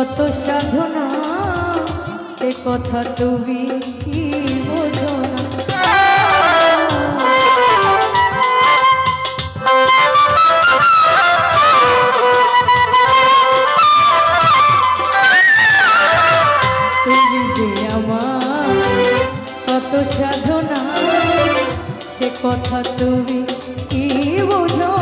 কত সাধনা এ কথা তুমি কি বোঝো কত সাধনা সে কথা তুমি কি বোঝো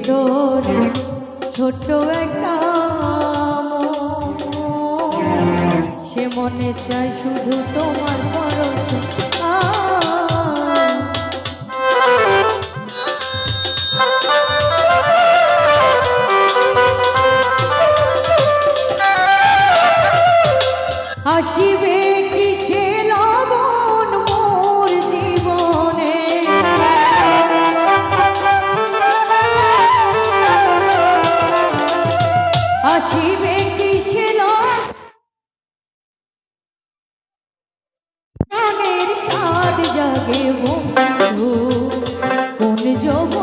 ভিতর ছোট একটা। সে মনে চায় শুধু তোমার পরশ আ আসিবে কিসে লগনের স্বাদ জাগে বন্ধু কোন যৌবনে